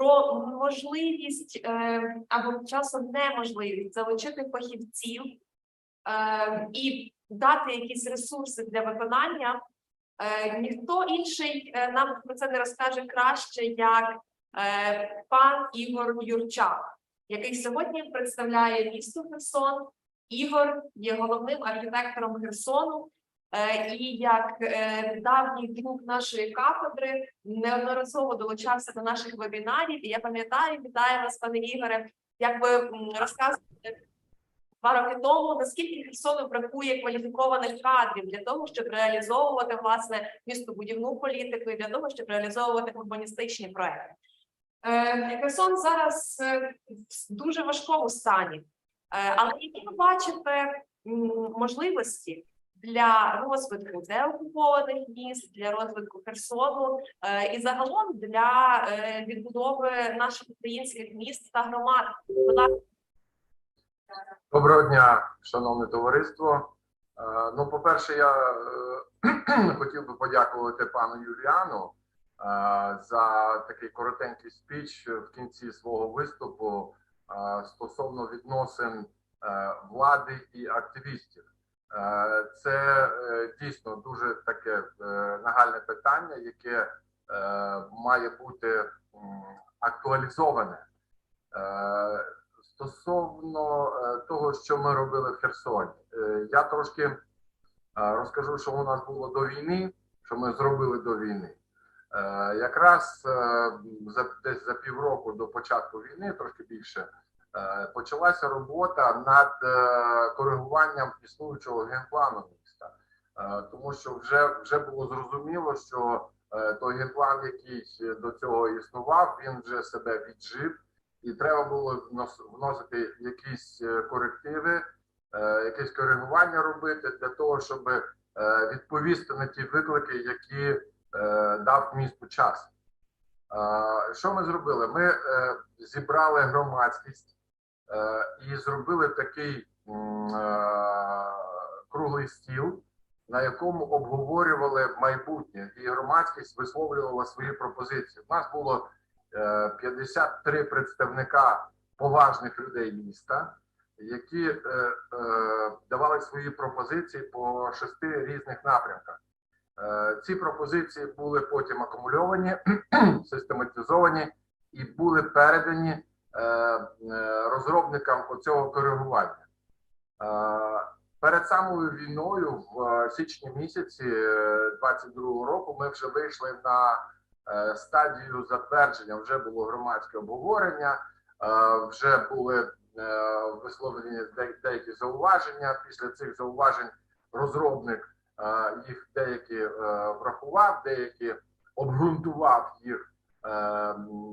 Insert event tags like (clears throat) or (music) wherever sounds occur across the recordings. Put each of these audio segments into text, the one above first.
про можливість е, або часом неможливість залучити фахівців е, і дати якісь ресурси для виконання. Е, ніхто інший нам про це не розкаже краще, як пан Ігор Юрчак, який сьогодні представляє місто Херсон. Ігор є головним архітектором Херсону. Е, І як е, давній друг нашої кафедри неодноразово долучався до наших вебінарів. І я пам'ятаю, вітаю вас, пане Ігоре. Як ви м, розказували два роки тому, наскільки Херсону бракує кваліфікованих кадрів для того, щоб реалізовувати власне містобудівну політику і для того, щоб реалізовувати урбаністичні проекти. Херсон зараз е, в дуже важкому стані, але які ви бачите можливості для розвитку деокупованих міст, для розвитку Херсону е, і загалом для е, відбудови наших українських міст та громад? Доброго дня, шановне товариство. Е, Ну, по-перше, я (clears throat) хотів би подякувати пану Юліану за такий коротенький спіч в кінці свого виступу стосовно відносин влади і активістів. Е, Це е, дійсно дуже таке е, нагальне питання, яке має бути актуалізоване. Стосовно того, що ми робили в Херсоні, я трошки розкажу, що у нас було до війни, що ми зробили до війни. Якраз за десь за півроку до початку війни, трошки більше, почалася робота над е, коригуванням існуючого генплану міста, Е, тому що вже, вже було зрозуміло, що е, той генплан, який до цього існував, він вже себе віджив і треба було вносити якісь е, корективи, е, якесь коригування робити для того, щоб е, відповісти на ті виклики, які е, дав місту час. Е, Що ми зробили? Ми е, зібрали громадськість е, і зробили такий е, круглий стіл, на якому обговорювали майбутнє, і громадськість висловлювала свої пропозиції. У нас було е, 53 представника поважних людей міста, які е, е, давали свої пропозиції по шести різних напрямках. Е, Ці пропозиції були потім акумульовані, (clears throat) систематизовані і були передані е, е, розробникам оцього коригування. Е, Перед самою війною, в е, січні місяці 22-го року, ми вже вийшли на е, стадію затвердження. Вже було громадське обговорення, е, вже були е, висловлені деякі зауваження. Після цих зауважень розробник е, їх деякі е, врахував, деякі обґрунтував їх е,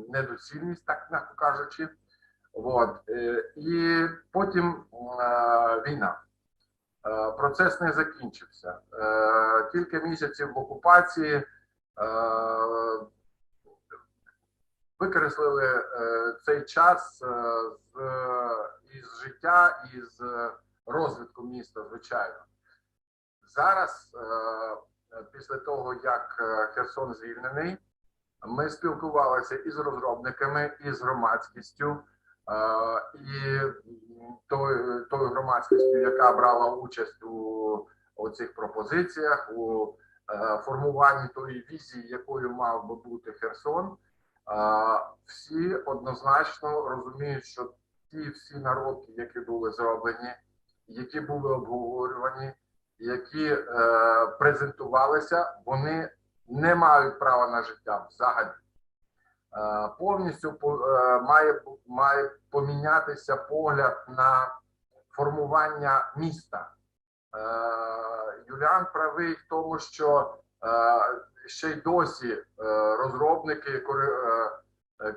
недоцільність, так м'яко кажучи. От. е, І потім е, війна. Е, Процес не закінчився. Кілька місяців в окупації викреслили е, цей час із життя з розвитку міста, звичайно. Зараз, після того, як Херсон звільнений, ми спілкувалися із розробниками, і з громадськістю, і тою, тою громадськістю, яка брала участь у, цих пропозиціях, у е, формуванні тої візії, якою мав би бути Херсон. Всі однозначно розуміють, що ті всі наробки, які були зроблені, які були обговорювані, які е, презентувалися, вони не мають права на життя взагалі. Е, повністю е, має, має помінятися погляд на формування міста. Е, Юліан правий в тому, що ще й досі розробники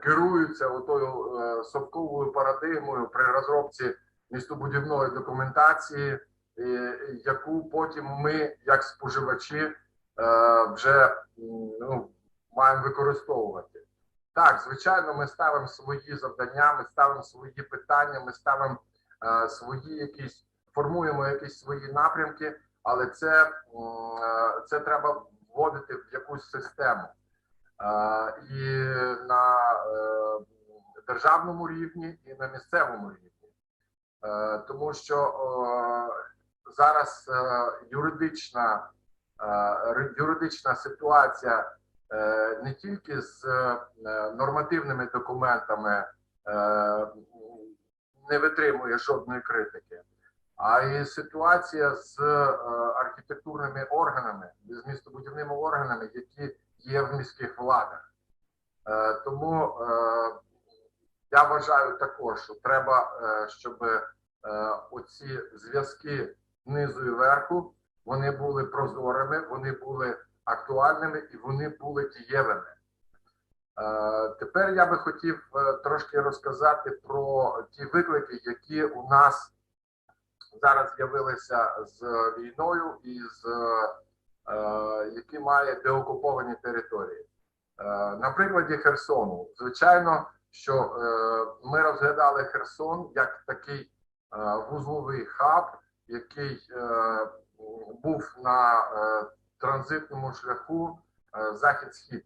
керуються отою совковою парадигмою при розробці містобудівної документації, яку потім ми, як споживачі, вже ну, маємо використовувати. Так, звичайно, ми ставимо свої завдання, ми ставимо свої питання, ми ставимо е, свої якісь, формуємо якісь свої напрямки, але це, е, це треба вводити в якусь систему. Е, і на е, державному рівні і на місцевому рівні, Е, тому що е, зараз е, юридична, е, ри- юридична ситуація е, не тільки з е, нормативними документами е, не витримує жодної критики, а і ситуація з архітектурними органами, з містобудівними органами, які є в міських владах. Тому я вважаю також, що треба, щоб оці зв'язки знизу і верху вони були прозорими, вони були актуальними і вони були дієвими. Е, Тепер я би хотів е, трошки розказати про ті виклики, які у нас зараз з'явилися з війною і з е, які має деокуповані території. На прикладі Херсону, звичайно, що ми розглядали Херсон як такий вузловий хаб, який е, був на е, транзитному шляху е, захід-схід.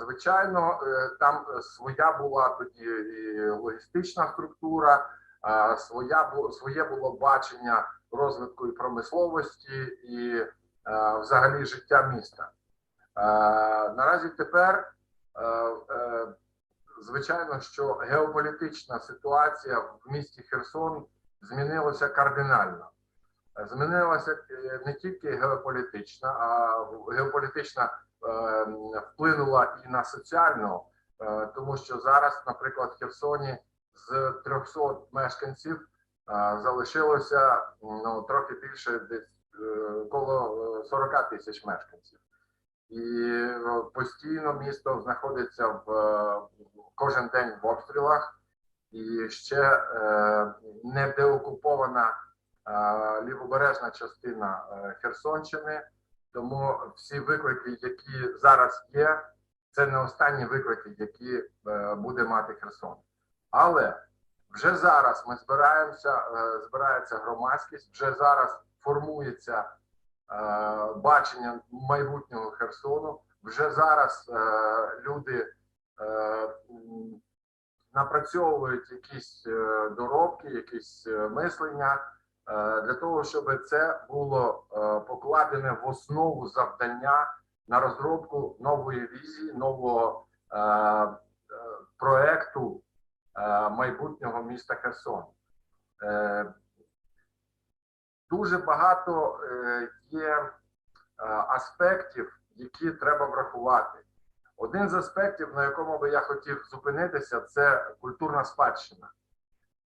Звичайно, там своя була тоді і логістична структура, своя своє було бачення розвитку і промисловості і взагалі життя міста. Наразі тепер, звичайно, що геополітична ситуація в місті Херсон змінилася кардинально. Змінилася е, не тільки геополітична, а геополітична е, вплинула і на соціальну, е, тому що зараз, наприклад, в Херсоні з 300 мешканців залишилося ну, трохи більше десь коло е, 40 тисяч мешканців. І постійно місто знаходиться в кожен день в обстрілах, і ще не деокупована е, лівобережна частина е, Херсонщини. Тому всі виклики, які зараз є, це не останні виклики, які е, буде мати Херсон. Але вже зараз ми збираємося, збирається громадськість, вже зараз формується бачення майбутнього Херсону. Вже зараз люди напрацьовують якісь е, доробки, якісь е, мислення е, для того, щоб це було покладене в основу завдання на розробку нової візії, нового проекту майбутнього міста Херсон. Дуже багато є аспектів, які треба врахувати. Один з аспектів, на якому би я хотів зупинитися, це культурна спадщина.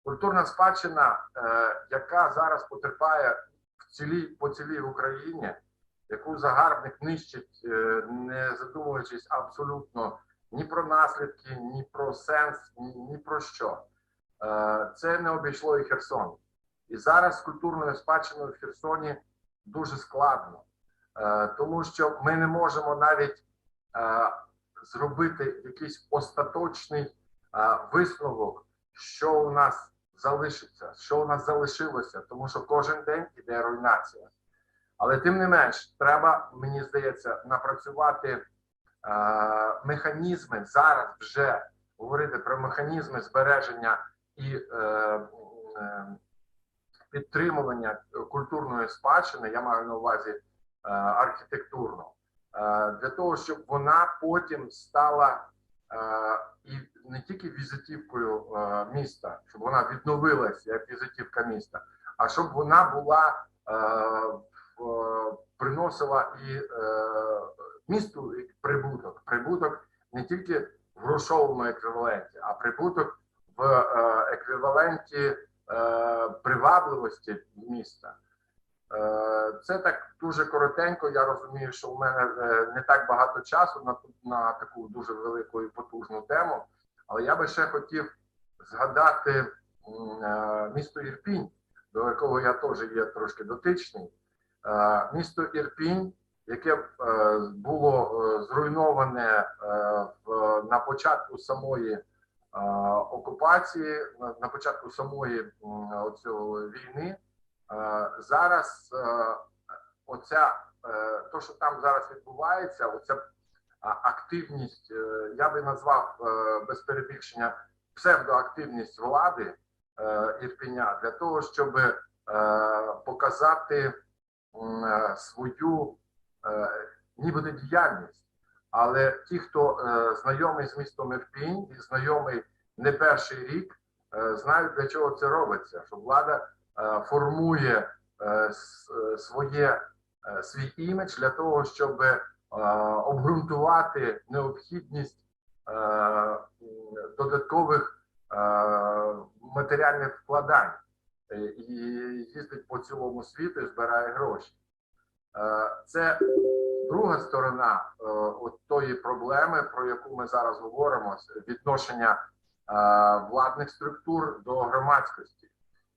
Культурна спадщина, е, яка зараз потерпає в цілій, по цілій Україні, яку загарбник нищить, е, не задумуючись абсолютно ні про наслідки, ні про сенс, ні, ні про що. Е, Це не обійшло і Херсон. І зараз з культурною спадщиною в Херсоні дуже складно, тому що ми не можемо навіть зробити якийсь остаточний висновок, що у нас залишиться, що у нас залишилося, тому що кожен день іде руйнація. Але тим не менш, треба, мені здається, напрацювати механізми зараз вже говорити про механізми збереження і е, е, підтримування культурної спадщини, я маю на увазі е, архітектурну, для того, щоб вона потім стала е, і не тільки візитівкою е, міста, щоб вона відновилася як візитівка міста, а щоб вона була е, приносила і е, місту прибуток. Прибуток не тільки в грошовому еквіваленті, а прибуток в е, еквіваленті е, привабливості міста. Е, Це так дуже коротенько. Я розумію, що у мене е, не так багато часу на, на таку дуже велику і потужну тему, але я би ще хотів згадати е, місто Ірпінь, до якого я теж є трошки дотичний. Місто Ірпінь, яке було зруйноване на початку самої окупації, на, початку самої оцього війни. Е, Зараз е, оця, е, то, що там зараз відбувається, оця активність, я би назвав без перебільшення псевдоактивність влади Ірпеня для того, щоб показати свою нібито діяльність. Але ті, хто знайомий з містом Ірпінь і знайомий не перший рік, знають для чого це робиться. Що влада формує е, е, своє е, свій імідж для того, щоб е, обґрунтувати необхідність е, додаткових е, матеріальних вкладань Е, і їздить по цілому світу і збирає гроші. Е, Це друга сторона е, от тої проблеми, про яку ми зараз говоримо, відношення е, владних структур до громадськості.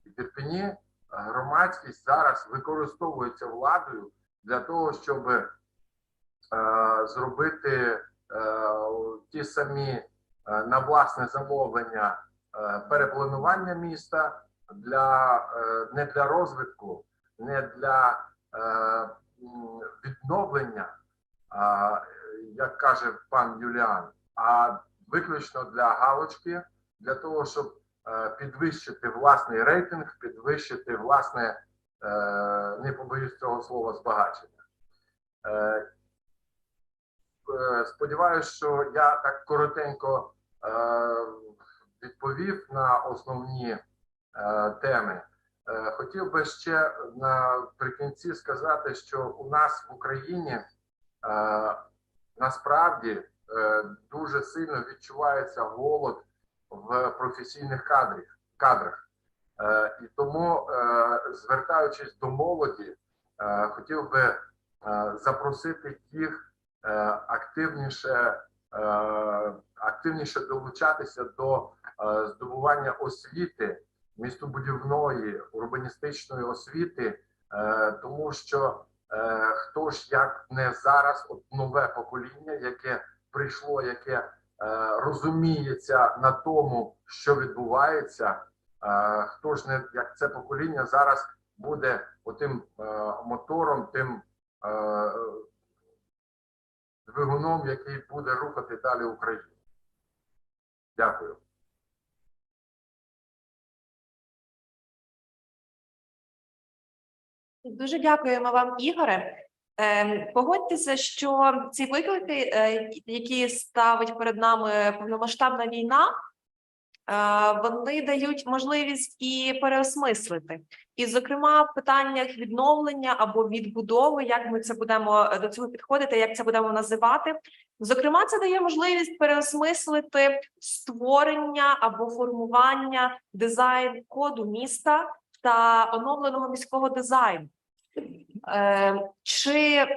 І в е, громадськість зараз використовується владою для того, щоб е, зробити е, ті самі е, на власне замовлення е, перепланування міста для е, не для розвитку, не для е, відновлення, а, як каже пан Юліан, а виключно для галочки, для того, щоб е, підвищити власний рейтинг, підвищити власне, е, не побоюсь цього слова, збагачення. Е, е, що я так коротенько е, відповів на основні е, теми. Е, Хотів би ще наприкінці сказати, що у нас в Україні е, насправді е, дуже сильно відчувається голод в професійних кадрах. кадрах. Е, І тому, е, звертаючись до молоді, е, хотів би е, запросити їх е, активніше, е, активніше долучатися до е, здобування освіти містобудівної урбаністичної освіти, е, тому що е, хто ж як не зараз, от нове покоління, яке прийшло, яке розуміється на тому, що відбувається, е, хто ж не як це покоління зараз буде отим е, мотором, тим е, двигуном, який буде рухати далі Україну. Дякую. Дуже дякуємо вам, Ігоре. Ем, Погодьтеся, що ці виклики, е, які ставить перед нами повномасштабна війна, е, вони дають можливість і переосмислити. І, зокрема, в питаннях відновлення або відбудови, як ми це будемо е, до цього підходити, як це будемо називати. Зокрема, це дає можливість переосмислити створення або формування дизайн коду міста та оновленого міського дизайну. Е, Чи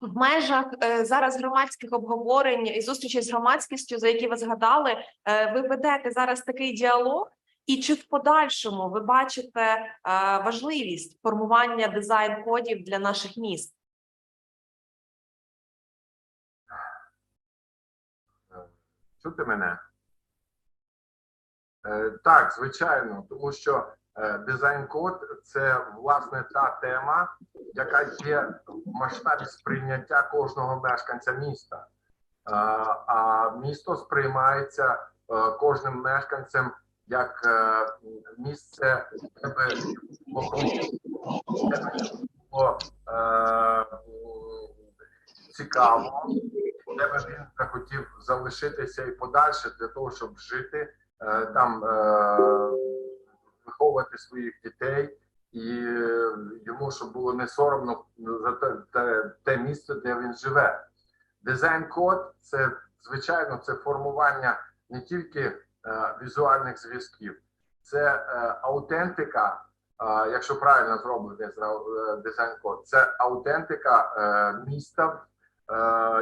в межах е, зараз громадських обговорень і зустрічей з громадськістю, за які ви згадали, е, ви ведете зараз такий діалог? І чи в подальшому ви бачите е, важливість формування дизайн-кодів для наших міст? Чути мене? Так, звичайно, тому що дизайн-код це власне та тема, яка є в масштабі сприйняття кожного мешканця міста. А місто сприймається е, кожним мешканцем як е, місце, де було е, цікаво, де би він захотів залишитися і подальше для того, щоб жити там, виховувати своїх дітей, і е, йому щоб було не соромно за те, те, те місце, де він живе. Дизайн-код це звичайно це формування не тільки е, візуальних зв'язків, це е, аутентика. е, Якщо правильно зроблений дизайн-код, це аутентика е, міста е,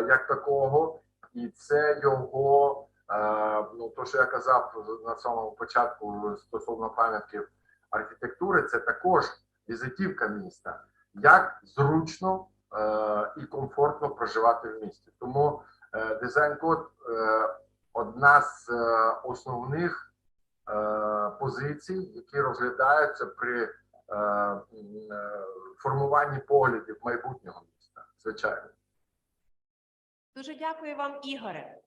як такого, і це його, е, ну то, що я казав на самому початку стосовно пам'ятків архітектури, це також візитівка міста, як зручно е, і комфортно проживати в місті. Тому е, дизайн-код е, одна з е, основних е, позицій, які розглядаються при е, е, формуванні поглядів майбутнього міста, звичайно. Дуже дякую вам, Ігоре.